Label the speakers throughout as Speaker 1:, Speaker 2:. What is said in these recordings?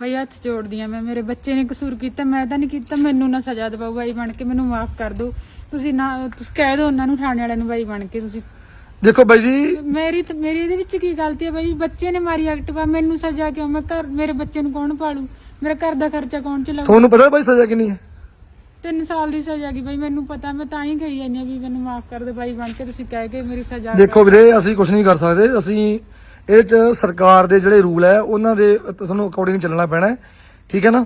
Speaker 1: ਬਈ ਹੱਥ ਜੋੜਦੀ ਆ ਮੈਂ ਮੇਰੇ ਬੱਚੇ ਨੇ ਕਸੂਰ ਕੀਤਾ ਮੈਂ ਤਾਂ ਨਹੀਂ ਕੀਤਾ ਮੈਨੂੰ ਨਾ ਸਜ਼ਾ ਦਿਵਾਓ ਬਾਈ ਬਣ ਕੇ ਮੈਨੂੰ ਮਾਫ ਕਰ ਦਿਓ। ਤੁਸੀਂ ਨਾ ਤੁਸੀਂ ਕਹਿ ਦਿਓ ਉਹਨਾਂ ਨੂੰ ਥਾਣੇ ਵਾਲਿਆਂ ਨੂੰ ਬਾਈ ਬਣ ਕੇ ਤੁਸੀਂ।
Speaker 2: ਦੇਖੋ ਬਾਈ ਜੀ।
Speaker 1: ਮੇਰੀ ਤੇ ਮੇਰੀ ਇਹਦੇ ਵਿੱਚ ਕੀ ਗਲਤੀ ਹੈ ਬਾਈ? ਬੱਚੇ ਨੇ ਮਾਰੀ ਐਕਟਿਵਾ ਮੈਨੂੰ ਸਜ਼ਾ ਕਿਉਂ? ਮੈਂ ਘਰ ਮੇਰੇ ਬੱਚੇ ਨੂੰ ਕੌਣ ਪਾਲੂ? ਮੇਰਾ ਘਰ ਦਾ ਖਰਚਾ ਕੌਣ ਚਲਾਊ?
Speaker 2: ਤੁਹਾਨੂੰ ਪਤਾ ਬਾਈ ਸਜ਼ਾ ਕਿੰਨੀ ਹੈ?
Speaker 1: ਤਿੰਨ ਸਾਲ ਦੀ ਸਜ਼ਾ ਕੀ ਬਾਈ ਮੈਨੂੰ ਪਤਾ ਮੈਂ ਤਾਂ ਹੀ ਕਹੀ ਜਾਂਦੀ ਹਾਂ ਵੀ ਮੈਨੂੰ ਮਾਫ ਕਰ ਦਿਓ ਬਾਈ ਬਣ ਕੇ ਤੁਸੀਂ ਕਹਿ ਕੇ ਮੇਰੀ ਸਜ਼ਾ
Speaker 2: ਦੇਖੋ ਵੀਰੇ ਅਸੀਂ ਕੁਝ ਨਹੀਂ ਕਰ ਸਕਦੇ ਅਸੀਂ ਇਹ ਚ ਸਰਕਾਰ ਦੇ ਜਿਹੜੇ ਰੂਲ ਹੈ ਉਹਨਾਂ ਦੇ ਤੁਹਾਨੂੰ ਅਕੋਰਡਿੰਗ ਚੱਲਣਾ ਪੈਣਾ। ਠੀਕ ਹੈ ਨਾ?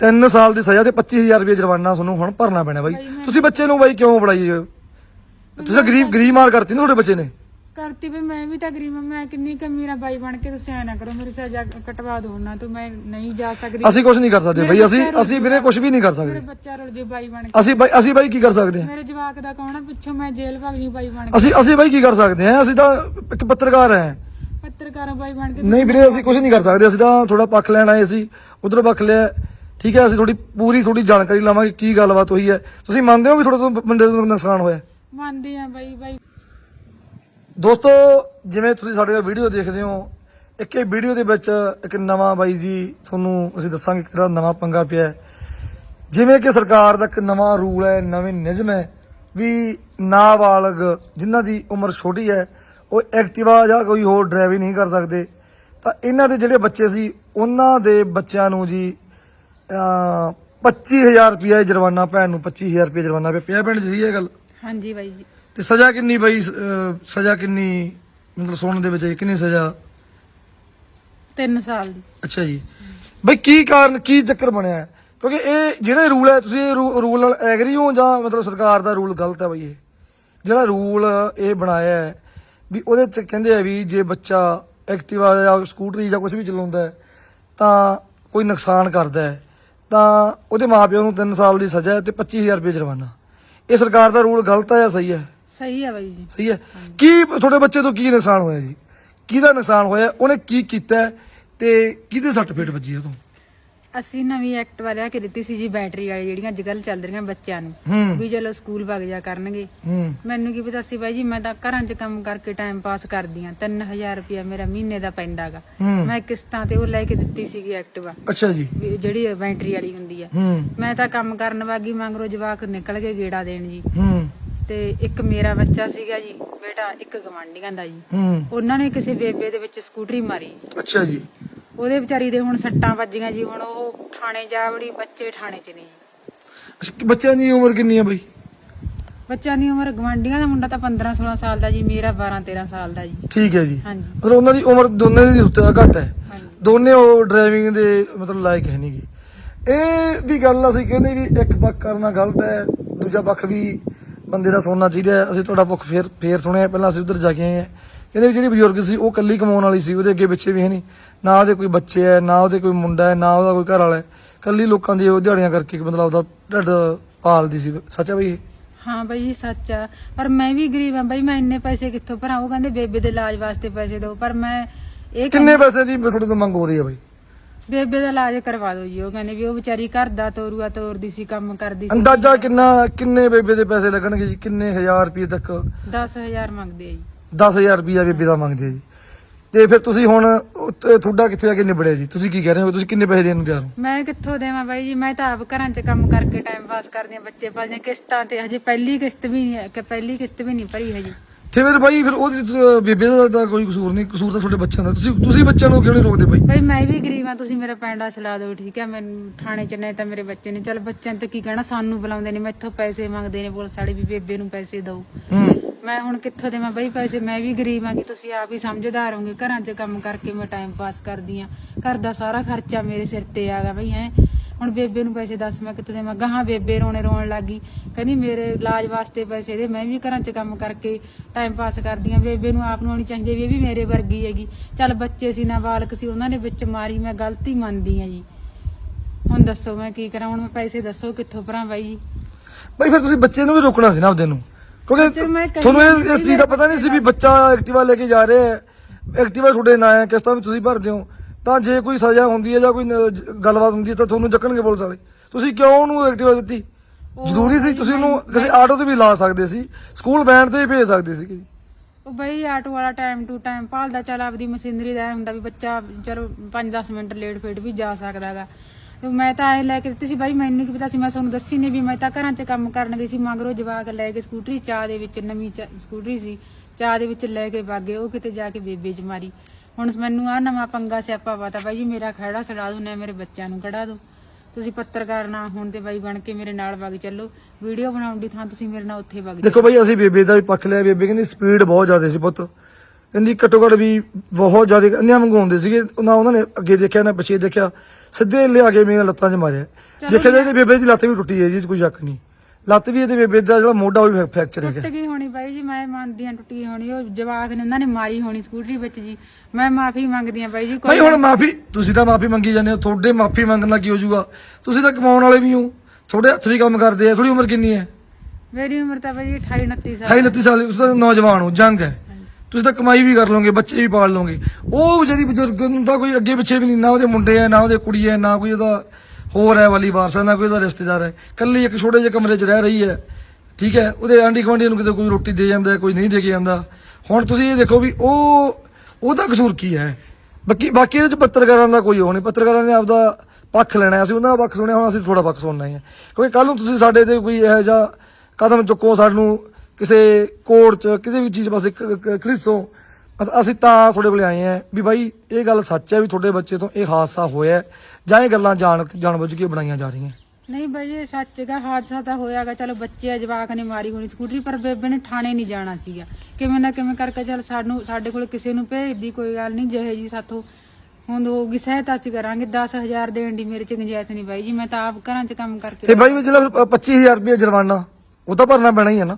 Speaker 2: 3 ਸਾਲ ਦੀ ਸਜ਼ਾ ਤੇ 25000 ਰੁਪਏ ਜੁਰਮਾਨਾ ਤੁਹਾਨੂੰ ਹੁਣ ਭਰਨਾ ਪੈਣਾ ਬਾਈ। ਤੁਸੀਂ ਬੱਚੇ ਨੂੰ ਬਾਈ ਕਿਉਂ ਫੜਾਈ ਤੁਸੀਂ ਗਰੀਬ ਗਰੀਬ ਮਾਰ ਕਰਤੀ ਨਾ ਤੁਹਾਡੇ ਬੱਚੇ ਨੇ।
Speaker 1: ਕਰਤੀ ਵੀ ਮੈਂ ਵੀ ਤਾਂ ਗਰੀਬ ਹਾਂ ਮੈਂ ਕਿੰਨੀ ਕਮੀਰਾ ਬਾਈ ਬਣ ਕੇ ਤੁਸੀਂ ਐ ਨਾ ਕਰੋ ਮੇਰੀ ਸਜ਼ਾ ਕਟਵਾ ਦਿਓ ਨਾ ਤੂੰ ਮੈਂ ਨਹੀਂ ਜਾ ਸਕਦੀ।
Speaker 2: ਅਸੀਂ ਕੁਝ ਨਹੀਂ ਕਰ ਸਕਦੇ ਬਾਈ ਅਸੀਂ ਅਸੀਂ ਵੀਰੇ ਕੁਝ ਵੀ ਨਹੀਂ ਕਰ
Speaker 1: ਮੇਰੇ
Speaker 2: ਸਕਦੇ
Speaker 1: ਬੱਚਾ ਰੁਲ ਜੇ ਬਾਈ ਬਣ ਕੇ।
Speaker 2: ਅਸੀਂ ਬਾਈ ਅਸੀਂ ਬਾਈ ਕੀ ਕਰ ਸਕਦੇ ਹਾਂ?
Speaker 1: ਮੇਰੇ ਜਵਾਕ ਦਾ ਕੌਣ ਆ? ਪਿੱਛੋਂ ਮੈਂ ਜੇਲ੍ਹ ਭਗ ਜੂ ਬਾਈ ਬਣ ਕੇ।
Speaker 2: ਅਸੀਂ ਅਸੀਂ ਬਾਈ ਕੀ ਕਰ ਸਕਦੇ ਹਾਂ? ਅਸੀਂ ਤਾਂ ਇੱਕ ਪੱਤਰਕਾਰ ਹਾਂ।
Speaker 1: ਪੱਤਰਕਾਰਾਂ ਬਾਈ ਬਣ ਕੇ
Speaker 2: ਨਹੀਂ ਵੀਰੇ ਅਸੀਂ ਕੁਝ ਨਹੀਂ ਕਰ ਸਕਦੇ। ਅਸੀਂ ਤਾਂ ਥੋੜਾ ਪੱਖ ਲੈਣ ਆਏ ਸੀ। ਉਧਰ ਪੱਖ ਲਿਆ। ਠੀਕ ਹੈ ਅਸੀਂ ਥੋੜੀ ਪੂਰੀ ਥੋੜੀ ਜਾਣਕਾਰੀ ਲਵਾਂਗੇ ਕੀ ਗੱਲਬਾਤ ਹੋਈ ਹੈ। ਤੁਸੀਂ ਮੰਨਦੇ ਹੋ ਵੀ ਥੋੜਾ ਤੋਂ ਬੰਦੇ ਦਾ ਨੁਕਸਾਨ ਹੋਇਆ?
Speaker 1: ਮੰਨਦੀ ਆ ਬਾਈ ਬਾਈ।
Speaker 2: ਦੋਸਤੋ ਜਿਵੇਂ ਤੁਸੀਂ ਸਾਡੇ ਵੀਡੀਓ ਦੇਖਦੇ ਹੋ ਇੱਕ ਇਹ ਵੀਡੀਓ ਦੇ ਵਿੱਚ ਇੱਕ ਨਵਾਂ ਬਾਈ ਜੀ ਤੁਹਾਨੂੰ ਅਸੀਂ ਦੱਸਾਂਗੇ ਕਿਹੜਾ ਨਵਾਂ ਪੰਗਾ ਪਿਆ। ਜਿਵੇਂ ਕਿ ਸਰਕਾਰ ਦਾ ਇੱਕ ਨਵਾਂ ਰੂਲ ਹੈ ਨਵੇਂ ਨਿਯਮ ਹੈ ਵੀ ਨਾਬਾਲਗ ਜਿਨ੍ਹਾਂ ਦੀ ਉਮਰ ਛੋਟੀ ਹੈ ਉਹ ਐਕਟਿਵਾ ਜਾਂ ਕੋਈ ਹੋਰ ਡਰਾਈਵਿੰਗ ਨਹੀਂ ਕਰ ਸਕਦੇ। ਤਾਂ ਇਹਨਾਂ ਦੇ ਜਿਹੜੇ ਬੱਚੇ ਸੀ ਉਹਨਾਂ ਦੇ ਬੱਚਿਆਂ ਨੂੰ ਜੀ ਅਹ 25000 ਰੁਪਏ ਜੁਰਮਾਨਾ ਭੈਣ ਨੂੰ 25000 ਰੁਪਏ ਜੁਰਮਾਨਾ ਪਿਆ। ਪਿਆ ਪਿੰਡ 'ਚ ਸਹੀ ਹੈ ਗੱਲ?
Speaker 1: ਹਾਂਜੀ ਬਾਈ ਜੀ।
Speaker 2: ਤੇ ਸਜ਼ਾ ਕਿੰਨੀ ਬਈ ਸਜ਼ਾ ਕਿੰਨੀ ਮਤਲਬ ਸੁਣਨ ਦੇ ਵਿੱਚ ਆਈ, ਕਿੰਨੀ ਸਜ਼ਾ?
Speaker 1: 3 ਸਾਲ ਦੀ।
Speaker 2: ਅੱਛਾ ਜੀ। ਬਈ ਕੀ ਕਾਰਨ ਕੀ ਚੱਕਰ ਬਣਿਆ? ਹੈ? ਕਿਉਂਕਿ ਇਹ ਜਿਹੜੇ ਰੂਲ ਹੈ ਤੁਸੀਂ ਇਹ ਰੂਲ ਨਾਲ ਐਗਰੀ ਹੋ ਜਾਂ ਮਤਲਬ ਸਰਕਾਰ ਦਾ ਰੂਲ ਗਲਤ ਹੈ ਬਈ ਇਹ? ਜਿਹੜਾ ਰੂਲ ਇਹ ਬਣਾਇਆ ਹੈ ਵੀ ਉਹਦੇ ਚ ਕਹਿੰਦੇ ਆ ਵੀ ਜੇ ਬੱਚਾ ਐਕਟਿਵਾ ਜਾਂ ਸਕੂਟਰੀ ਜਾਂ ਕੁਝ ਵੀ ਚਲਾਉਂਦਾ ਹੈ ਤਾਂ ਕੋਈ ਨੁਕਸਾਨ ਕਰਦਾ ਹੈ। ਤਾਂ ਉਹਦੇ ਮਾਪਿਆਂ ਨੂੰ 3 ਸਾਲ ਦੀ ਸਜ਼ਾ ਹੈ ਤੇ 25000 ਰੁਪਏ ਜੁਰਮਾਨਾ। ਇਹ ਸਰਕਾਰ ਦਾ ਰੂਲ ਗਲਤ ਹੈ ਜਾਂ ਸਹੀ ਹੈ?
Speaker 1: ਸਹੀ ਆ ਬਾਈ ਜੀ।
Speaker 2: ਸਹੀ ਹੈ। ਕੀ ਤੁਹਾਡੇ ਬੱਚੇ ਤੋਂ ਕੀ ਨੁਕਸਾਨ ਹੋਇਆ ਜੀ? ਕਿਹਦਾ ਨੁਕਸਾਨ ਹੋਇਆ? ਉਹਨੇ ਕੀ ਕੀਤਾ ਹੈ ਤੇ ਕਿਹਦੇ ਸੱਟ ਫੇਟ ਵੱਜੀ ਉਹ ਤੋਂ
Speaker 1: ਅਸੀਂ ਨਵੀਂ ਐਕਟਿਵਾ ਲਿਆ ਕੇ ਦਿੱਤੀ ਸੀ ਜੀ ਬੈਟਰੀ ਵਾਲੀ ਜਿਹੜੀਆਂ ਅੱਜ ਕੱਲ ਚੱਲ ਰਹੀਆਂ ਬੱਚਿਆਂ ਨੂੰ। ਵੀ ਚਲੋ ਸਕੂਲ ਵਗ ਜਾ ਕਰਨਗੇ। ਮੈਨੂੰ ਕੀ ਪਤਾ ਸੀ ਬਾਈ ਜੀ ਮੈਂ ਤਾਂ ਘਰਾਂ 'ਚ ਕੰਮ ਕਰਕੇ ਟਾਈਮ ਪਾਸ ਕਰਦੀ ਆ 3000 ਰੁਪਇਆ ਮੇਰਾ ਮਹੀਨੇ ਦਾ ਪੈਂਦਾਗਾ ਮੈਂ ਕਿਸ਼ਤਾਂ ਤੇ ਉਹ ਲੈ ਕੇ ਦਿੱਤੀ ਸੀਗੀ ਐਕਟਿਵਾ
Speaker 2: ਅੱਛਾ ਜੀ।
Speaker 1: ਜਿਹੜੀ ਬੈਟਰੀ ਵਾਲੀ ਹੁੰਦੀ ਆ। ਮੈਂ ਤਾਂ ਕੰਮ ਕਰਨ ਵਾਗੀ ਮੰਗਰੋ ਜਵਾਕ ਨਿਕਲ ਕੇ ਗੇੜਾ ਦੇਣ ਜੀ। ਤੇ ਇੱਕ ਮੇਰਾ ਬੱਚਾ ਸੀਗਾ ਜੀ ਬੇਟਾ ਇੱਕ ਗਵਾਂਢੀਆਂ ਦਾ ਜੀ। ਉਹਨਾਂ ਨੇ ਕਿਸੇ ਬੇਬੇ ਦੇ ਵਿੱਚ ਸਕੂਟਰੀ ਮਾਰੀ।
Speaker 2: ਅੱਛਾ ਜੀ।
Speaker 1: ਉਹਦੇ ਵਿਚਾਰੀ ਦੇ ਹੁਣ ਸੱਟਾਂ ਵੱਜੀਆਂ ਜੀ ਹੁਣ ਉਹ ਥਾਣੇ ਜਾ ਵੜੀ ਬੱਚੇ ਥਾਣੇ 'ਚ
Speaker 2: ਅੱਛਾ, ਬੱਚਿਆਂ ਦੀ ਉਮਰ ਕਿੰਨੀ ਹੈ ਬਈ?
Speaker 1: ਬੱਚਿਆਂ ਦੀ ਉਮਰ ਗਵਾਂਢੀਆਂ ਦਾ ਮੁੰਡਾ ਤਾਂ 15 16 ਸਾਲ ਦਾ ਜੀ ਮੇਰਾ 12 13 ਸਾਲ ਦਾ ਜੀ।
Speaker 2: ਠੀਕ ਹੈ ਜੀ।
Speaker 1: ਹਾਂਜੀ।
Speaker 2: ਮਤਲਬ ਉਹਨਾਂ ਦੀ ਉਮਰ ਦੋਨੇ ਦੀ ਉੱਤੇ ਘੱਟ ਹੈ।
Speaker 1: ਹਾਂਜੀ।
Speaker 2: ਦੋਨੇ ਉਹ ਡਰਾਈਵਿੰਗ ਦੇ ਮਤਲਬ ਲਾਇਕ ਹੈ ਨਹੀਂਗੇ ਇਹ ਵੀ ਗੱਲ ਅਸੀਂ ਕਹਿੰਦੇ ਵੀ ਇੱਕ ਪੱਖ ਕਰਨਾ ਗਲਤ ਹੈ ਦੂਜਾ ਪੱਖ ਵੀ ਬੰਦੇ ਦਾ ਸੁਣਨਾ ਚਾਹੀਦਾ ਹੈ। ਅਸੀਂ ਤੁਹਾਡਾ ਪੱਖ ਫੇਰ ਫੇਰ ਸੁਣਿਆ ਪਹਿਲਾਂ ਅਸੀਂ ਉਧਰ ਜਾ ਕੇ ਆਏ ਹਾਂ। ਕਹਿੰਦੇ ਵੀ ਜਿਹੜੀ ਬਜ਼ੁਰਗ ਸੀ ਉਹ ਕੱਲੀ ਕਮਾਉਣ ਵਾਲੀ ਸੀ ਉਹਦੇ ਅੱਗੇ ਪਿੱਛੇ ਵੀ ਹੈ ਨਹੀਂ। ਨਾ ਉਹਦੇ ਕੋਈ ਬੱਚੇ ਹੈ ਨਾ ਉਹਦੇ ਕੋਈ ਮੁੰਡਾ ਹੈ ਨਾ ਉਹਦਾ ਕੋਈ ਘਰ ਵਾਲਾ ਹੈ। ਕੱਲੀ ਲੋਕਾਂ ਦੀ ਉਹ ਦਿਹਾੜੀਆਂ ਕਰਕੇ ਮਤਲਬ ਉਹਦਾ ਢਿੱਡ ਪਾਲਦੀ ਸੀ। ਸੱਚਾ ਬਈ?
Speaker 1: ਹਾਂ ਬਈ ਸੱਚ ਆ। ਪਰ ਮੈਂ ਵੀ ਗਰੀਬ ਆ ਬਈ ਮੈਂ ਇੰਨੇ ਪੈਸੇ ਕਿੱਥੋਂ ਭਰਾਂ? ਉਹ ਕਹਿੰਦੇ ਬੇਬੇ ਦੇ ਇਲਾਜ ਵਾਸਤੇ ਪੈਸੇ ਦਿਓ। ਪਰ ਮੈਂ ਇਹ
Speaker 2: ਕਿੰਨੇ ਪੈਸੇ ਦੀ ਤੁਹਾਡੇ ਤੋਂ ਮੰਗ ਹੋ ਰਹੀ ਹੈ ਬਈ?
Speaker 1: ਬੇਬੇ ਦਾ ਇਲਾਜ ਕਰਵਾ ਦਿਓ ਜੀ ਉਹ ਕਹਿੰਦੇ ਵੀ ਉਹ ਵਿਚਾਰੀ ਘਰ ਦਾ ਤੋਰੂਆ ਤੋਰਦੀ ਸੀ ਕੰਮ ਕਰਦੀ ਸੀ।
Speaker 2: ਅੰਦਾਜ਼ਾ ਕਿੰਨਾ ਕਿੰਨੇ ਬੇਬੇ ਦੇ ਪੈਸੇ ਲੱਗਣਗੇ ਜੀ? ਕਿੰਨੇ ਹਜ਼ਾਰ ਰੁਪਏ ਤੱਕ?
Speaker 1: 10000 ਮੰਗਦੇ ਆ ਜੀ।
Speaker 2: 10000 ਰੁਪਿਆ ਬੇਬੇ ਦਾ ਮੰਗਦੇ ਆ ਜੀ। ਤੇ ਫਿਰ ਤੁਸੀਂ ਹੁਣ ਤੁਹਾਡਾ ਕਿੱਥੇ ਜਾ ਕੇ ਨਿਬੜਿਆ ਜੀ? ਤੁਸੀਂ ਕੀ ਕਹਿ ਰਹੇ ਹੋ? ਤੁਸੀਂ ਕਿੰਨੇ ਪੈਸੇ ਦੇਣ ਨੂੰ ਤਿਆਰ ਹੋ?
Speaker 1: ਮੈਂ ਕਿੱਥੋਂ ਦੇਵਾਂ ਬਾਈ ਜੀ? ਮੈਂ ਤਾਂ ਆਪ ਘਰਾਂ 'ਚ ਕੰਮ ਕਰਕੇ ਟਾਈਮ ਪਾਸ ਕਰਦੀ ਆ ਬੱਚੇ ਪਾਲਦੇ ਕਿਸ਼ਤਾਂ ਤੇ ਹਜੇ ਪਹਿਲੀ ਕਿਸ਼ਤ ਵੀ ਨਹੀਂ ਹੈ ਕਿ ਪਹਿਲੀ ਕਿਸ਼ਤ ਵੀ ਨਹੀਂ ਭਰੀ ਹਜੇ
Speaker 2: ਤੇ ਫਿਰ ਬਾਈ ਫਿਰ ਉਹਦੀ ਤਾਂ ਬੇਬੇ ਦਾ ਤਾਂ ਕੋਈ ਕਸੂਰ ਨਹੀਂ ਕਸੂਰ ਤਾਂ ਤੁਹਾਡੇ ਬੱਚਿਆਂ ਦਾ। ਤੁਸੀਂ ਤੁਸੀਂ ਬੱਚਿਆਂ ਨੂੰ ਕਿਉਂ ਨਹੀਂ ਰੋਕਦੇ ਬਾਈ?
Speaker 1: ਬਈ ਮੈਂ ਵੀ ਗਰੀਬ ਆ ਤੁਸੀਂ ਮੇਰਾ ਪੈਂਡਾ ਸਲਾ ਦਿਓ ਠੀਕ ਹੈ? ਮੈਨੂੰ ਥਾਣੇ 'ਚ ਨਹੀਂ ਤਾਂ ਮੇਰੇ ਬੱਚੇ ਨੇ। ਚਲ ਬੱਚਿਆਂ ਤੇ ਕੀ ਕਹਿਣਾ? ਸਾਨੂੰ ਬੁਲਾਉਂਦੇ ਨੇ ਮੈਥੋਂ ਪੈਸੇ ਮੰਗਦੇ ਨੇ ਪੁਲਿਸ ਵਾਲੇ ਵੀ ਬੇਬੇ ਨੂੰ ਪੈਸੇ ਦਿਓ।
Speaker 2: ਹੂੰ।
Speaker 1: ਮੈਂ ਹੁਣ ਕਿੱਥੋਂ ਦੇਵਾਂ? ਬਈ ਪੈਸੇ ਮੈਂ ਵੀ ਗਰੀਬ ਆ ਕਿ ਤੁਸੀਂ ਆਪ ਹੀ ਸਮਝਦਾਰ ਹੋਗੇ ਘਰਾਂ 'ਚ ਕੰਮ ਕਰਕੇ ਮੈਂ ਟਾਈਮ ਪਾਸ ਕਰਦੀ ਆ। ਘਰ ਦਾ ਸਾਰਾ ਖਰਚਾ ਮੇਰੇ ਸਿਰ ਤੇ ਆਗਾ ਬਈ, ਹੈ। ਹੁਣ ਬੇਬੇ ਨੂੰ ਪੈਸੇ ਦੱਸ ਮੈਂ ਕਿੱਥੋਂ ਦੇਵਾਂ? ਗਾਹਾਂ ਬੇਬੇ ਰੋਣੇ ਰੋਣ ਲੱਗੀ ਕਹਿੰਦੀ ਮੇਰੇ ਇਲਾਜ ਵਾਸਤੇ ਪੈਸੇ ਦੇ, ਮੈਂ ਵੀ ਘਰਾਂ 'ਚ ਕੰਮ ਕਰਕੇ ਟਾਈਮ ਪਾਸ ਕਰਦੀ ਆ। ਬੇਬੇ ਨੂੰ ਆਪ ਨੂੰ ਆਉਣੀ ਚਾਹੀਦੀ ਵੀ ਇਹ ਵੀ ਮੇਰੇ ਵਰਗੀ ਹੈਗੀ। ਚੱਲ ਬੱਚੇ ਸੀ ਨਾ ਬਾਲਕ ਸੀ, ਉਹਨਾਂ ਨੇ ਵਿੱਚ ਮਾਰੀ, ਮੈਂ ਗਲਤੀ ਮੰਨਦੀ ਆ ਜੀ। ਹੁਣ ਦੱਸੋ ਮੈਂ ਕੀ ਕਰਾਂ? ਹੁਣ ਮੈਂ ਪੈਸੇ ਦੱਸੋ ਕਿੱਥੋਂ ਭਰਾਂ ਬਾਈ ਜੀ?
Speaker 2: ਬਾਈ ਫਿਰ ਤੁਸੀਂ ਬੱਚੇ ਨੂੰ ਵੀ ਰੋਕਣਾ ਸੀ ਨਾ ਆਪਦੇ ਨੂੰ। ਕਿਉਂਕਿ
Speaker 1: ਨੂੰ ਮੈਂ ਕਹੀ
Speaker 2: ਤੁਹਾਨੂੰ ਇਹ ਇਸ ਚੀਜ਼ ਦਾ ਪਤਾ ਨਹੀਂ ਸੀ ਵੀ ਬੱਚਾ ਐਕਟਿਵਾ ਲੈ ਕੇ ਜਾ ਰਿਹਾ ਹੈ। ਐਕਟਿਵਾ ਤੁਹਾਡੇ ਨਾਂ ਹੈ ਕਿਸ਼ਤਾਂ ਵੀ ਤੁਸੀਂ ਭਰਦੇ ਹੋ। ਤਾਂ ਜੇ ਕੋਈ ਸਜ਼ਾ ਹੁੰਦੀ ਹੈ ਜਾਂ ਕੋਈ ਨ- ਜ- ਗੱਲਬਾਤ ਹੁੰਦੀ ਹੈ ਤਾਂ ਤੁਹਾਨੂੰ ਚੱਕਣਗੇ ਪੁਲਿਸ ਵਾਲੇ। ਤੁਸੀਂ ਕਿਉਂ ਉਹਨੂੰ ਐਕਟਿਵਾ ਦਿੱਤੀ? ਜ਼ਰੂਰੀ ਸੀ ਤੁਸੀਂ ਉਹਨੂੰ ਕਿਸੇ ਆਟੋ ਤੇ ਵੀ ਲਾ ਸਕਦੇ ਸੀ ਸਕੂਲ ਵੈਨ ਤੇ ਵੀ ਭੇਜ ਸਕਦੇ ਸੀ
Speaker 1: ਉਹ ਬਈ ਆਟੋ ਵਾਲਾ ਟਾਈਮ ਟੂ ਟਾਈਮ ਭਾਲਦਾ ਚੱਲ ਆਪਦੀ ਮਸ਼ੀਨਰੀ ਦਾ ਇਹ ਹੁੰਦਾ ਵੀ ਬੱਚਾ ਚਲੋ 5-10 ਮਿੰਟ ਲੇਟ ਫੇਟ ਵੀ ਜਾ ਸਕਦਾਗਾ ਤੇ ਮੈਂ ਤਾਂ ਐ ਲੈ ਕੇ ਦਿੱਤੀ ਸੀ, ਬਾਈ ਮੈਨੂੰ ਕੀ ਪਤਾ ਸੀ, ਮੈਂ ਤੁਹਾਨੂੰ ਦੱਸੀ ਨਹੀਂ ਵੀ ਮੈਂ ਤਾਂ ਘਰਾਂ 'ਚ ਕੰਮ ਕਰਨ ਗਈ ਸੀ, ਮਗਰੋਂ ਜਵਾਕ ਲੈ ਕੇ ਸਕੂਟਰੀ, ਚਾਹ ਦੇ ਵਿੱਚ ਨਵੀਂ ਸਕੂਟਰੀ ਸੀ, ਚਾਹ ਦੇ ਵਿੱਚ ਲੈ ਕੇ ਵਾਗੇ ਉਹ ਕਿਤੇ ਜਾ ਕੇ ਬੇਬੇ 'ਚ ਮਾਰੀ। ਹੁਣ ਮੈਨੂੰ ਆ ਨਵਾਂ ਪੰਗਾ ਸਿਆਪਾ ਪਤਾ, ਬਾਈ ਜੀ ਮੇਰਾ ਖੜਾ ਛਡਾ ਦੋ ਨਾ ਮੇਰੇ ਬੱਚਿਆਂ ਨੂੰ ਕਢਾ ਦੋ ਤੁਸੀਂ ਪੱਤਰਕਾਰ ਨਾ ਹੋਣ ਤੇ ਬਾਈ ਬਣ ਕੇ ਮੇਰੇ ਨਾਲ ਵਗ ਚੱਲੋ। ਵੀਡੀਓ ਬਣਾਉਣ ਦੀ ਥਾਂ ਤੁਸੀਂ ਮੇਰੇ ਨਾਲ ਉੱਥੇ ਵਗ ਜਾਓ।
Speaker 2: ਦੇਖੋ ਬਈ, ਅਸੀਂ ਬੇਬੇ ਦਾ ਵੀ ਪੱਖ ਲਿਆ, ਬੇਬੇ ਕਹਿੰਦੀ ਸਪੀਡ ਬਹੁਤ ਜ਼ਿਆਦਾ ਸੀ ਪੁੱਤ। ਕਹਿੰਦੀ ਘੱਟੋ ਘੱਟ ਵੀ ਬਹੁਤ ਜ਼ਿਆਦਾ, ਅੰਨਿਆਂ ਮੰਗਾਉਂਦੇ ਸੀਗੇ, ਨਾ ਉਹਨਾਂ ਨੇ ਅੱਗੇ ਦੇਖਿਆ, ਨਾ ਪਿੱਛੇ ਦੇਖਿਆ। ਸਿੱਧੇ ਲਿਆ ਕੇ ਮੇਰੀਆਂ ਲੱਤਾਂ 'ਚ ਮਾਰਿਆ। ਦੇਖਿਆ ਜਾਏ ਤੇ ਬੇਬੇ ਦੀ ਲੱਤ ਵੀ ਟੁੱਟੀ ਹੈ ਜੀ ਕੋਈ ਸ਼ੱਕ ਨਹੀਂ। ਲੱਤ ਵੀ ਇਹਦੇ ਬੇਬੇ ਦਾ ਜਿਹੜਾ ਮੋਢਾ ਉਹ ਵੀ ਫ੍ਰੈਕਚਰ
Speaker 1: ਟੁੱਟ ਗਈ ਹੋਣੀ ਬਾਈ ਜੀ ਮੈਂ ਮੰਨਦੀ ਟੁੱਟੀ ਹੋਣੀ ਉਹ ਜਵਾਕ ਨੇ ਉਹਨਾਂ ਨੇ ਮਾਰੀ ਹੋਣੀ ਸਕੂਟਰੀ ਵਿੱਚ ਜੀ। ਮੈਂ ਮਾਫੀ ਮੰਗਦੀ ਹਾਂ ਬਾਈ ਜੀ
Speaker 2: ਭਾਈ ਹੁਣ ਮਾਫੀ ਤੁਸੀਂ ਤਾਂ ਮਾਫੀ ਮੰਗੀ ਜਾਂਦੇ ਹੋ ਤੁਹਾਡੇ ਮਾਫੀ ਮੰਗਣ ਨਾਲ ਕੀ ਹੋ ਜਾਊਗਾ? ਤੁਸੀਂ ਤਾਂ ਕਮਾਉਣ ਵਾਲੇ ਵੀ ਹੋ। ਤੁਹਾਡੇ ਹੱਥ ਵੀ ਕੰਮ ਕਰਦੇ ਆ ਥੋੜੀ ਉਮਰ ਕਿੰਨੀ ਹੈ?
Speaker 1: ਮੇਰੀ ਉਮਰ ਤਾਂ ਬਾਈ ਜੀ 28 29 ਸਾਲ।
Speaker 2: 28 29 ਸਾਲ ਦੀ ਤਾਂ ਨੌਜਵਾਨ ਹੋ ਜੰਗ ਹੈ। ਤੁਸੀਂ ਤਾਂ ਕਮਾਈ ਵੀ ਕਰ ਲਓਗੇ, ਬੱਚੇ ਵੀ ਪਾਲ ਲਓਗੇ। ਉਹ ਜਿਹੜੀ ਬਜ਼ੁਰਗ ਨੂੰ ਤਾਂ ਕੋਈ ਅੱਗੇ ਪਿੱਛੇ ਵੀ ਨਹੀਂ, ਨਾ ਉਹਦੇ ਮੁੰਡੇ ਆ ਨਾ ਉਹਦੇ ਕੁੜੀ ਹੈ ਨਾ ਕੋਈ ਉਹਦਾ ਹੋਰ ਹੈ ਵਾਲੀ ਵਾਰਸ ਹੈ ਨਾ ਕੋਈ ਉਹਦਾ ਰਿਸ਼ਤੇਦਾਰ ਹੈ ਇਕੱਲੀ ਇੱਕ ਛੋਟੇ ਜਿਹੇ ਕਮਰੇ 'ਚ ਰਹਿ ਰਹੀ ਹੈ ਠੀਕ ਹੈ ਉਹਦੇ ਆਂਢੀ ਗੁਆਂਢੀ ਨੂੰ ਕਿਤੇ ਕੋਈ ਰੋਟੀ ਦੇ ਜਾਂਦਾ, ਕੋਈ ਨਹੀਂ ਦੇ ਕੇ ਜਾਂਦਾ। ਹੁਣ ਤੁਸੀਂ ਇਹ ਦੇਖੋ ਵੀ ਉਹ, ਉਹਦਾ ਕਸੂਰ ਕੀ ਹੈ ਬਾਕੀ ਬਾਕੀ ਇਹਦੇ ਚ ਪੱਤਰਕਾਰਾਂ ਦਾ ਕੋਈ ਉਹ ਨਹੀਂ। ਪੱਤਰਕਾਰਾਂ ਨੇ ਆਪਦਾ ਪੱਖ ਲੈਣਾ ਅਸੀਂ ਉਹਨਾਂ ਦਾ ਪੱਖ ਸੁਣਿਆ, ਹੁਣ ਅਸੀਂ ਥੋੜਾ ਪੱਖ ਸੁਣਨਾ ਹੈ ਕਿਉਂਕਿ ਕੱਲ ਨੂੰ ਤੁਸੀਂ ਸਾਡੇ ਤੇ ਕੋਈ ਇਹੋ ਜਿਹਾ ਕਦਮ ਚੁੱਕੋ, ਸਾਨੂੰ ਕਿਸੇ ਕੋਰਟ 'ਚ ਕਿਸੇ ਵੀ ਚੀਜ਼ ਪਾਸੇ ਕਲਿਸੋ ਅਸੀਂ ਤਾਂ ਤੁਹਾਡੇ ਕੋਲੇ ਆਏ ਆ ਵੀ ਬਾਈ ਇਹ ਗੱਲ ਸੱਚ ਹੈ ਵੀ ਤੁਹਾਡੇ ਬੱਚੇ ਤੋਂ ਇਹ ਹਾਦਸਾ ਹੋਇਆ ਜਾਂ ਇਹ ਗੱਲਾਂ ਜਾਣ ਜਾਣਬੁੱਝ ਕੇ ਬਣਾਈਆਂ ਜਾ ਰਹੀਆਂ।
Speaker 1: ਨਹੀਂ ਬਾਈ ਇਹ ਸੱਚ ਹੈਗਾ ਹਾਦਸਾ ਤਾਂ ਹੋਇਆਗਾ ਚਲੋ ਬੱਚੇ ਆ, ਜਵਾਕ ਨੇ ਮਾਰੀ ਹੋਣੀ ਸਕੂਟਰੀ ਪਰ ਬੇਬੇ ਨੇ ਥਾਣੇ ਨਹੀਂ ਜਾਣਾ ਸੀਗਾ। ਕਿਵੇਂ ਨਾ ਕਿਵੇਂ ਕਰਕੇ ਚਲ ਸਾਨੂੰ ਸਾਡੇ ਕੋਲ ਕਿਸੇ ਨੂੰ ਭੇਜਦੀ ਕੋਈ ਗੱਲ ਨਹੀਂ ਜਿਹੇ ਜੀ ਸਾਥੋਂ ਹੁਣ ਹੋਊਗੀ ਸਹਾਇਤਾ ਚ ਕਰਾਂਗੇ। 10000 ਦੇਣ ਦੀ ਮੇਰੇ ਚ ਗੁੰਜਾਇਸ਼ ਨਹੀਂ ਬਾਈ ਜੀ ਮੈਂ ਤਾਂ ਆਪ ਘਰਾਂ ਚ ਕੰਮ ਕਰਕੇ
Speaker 2: ਤੇ ਬਾਈ ਵੀ ਜਿਹੜਾ 25000 ਰੁਪਏ ਜੁਰਮਾਨਾ ਉਹ ਤਾਂ ਭਰਨਾ ਪੈਣਾ ਹੀ ਹੈ ਨਾ।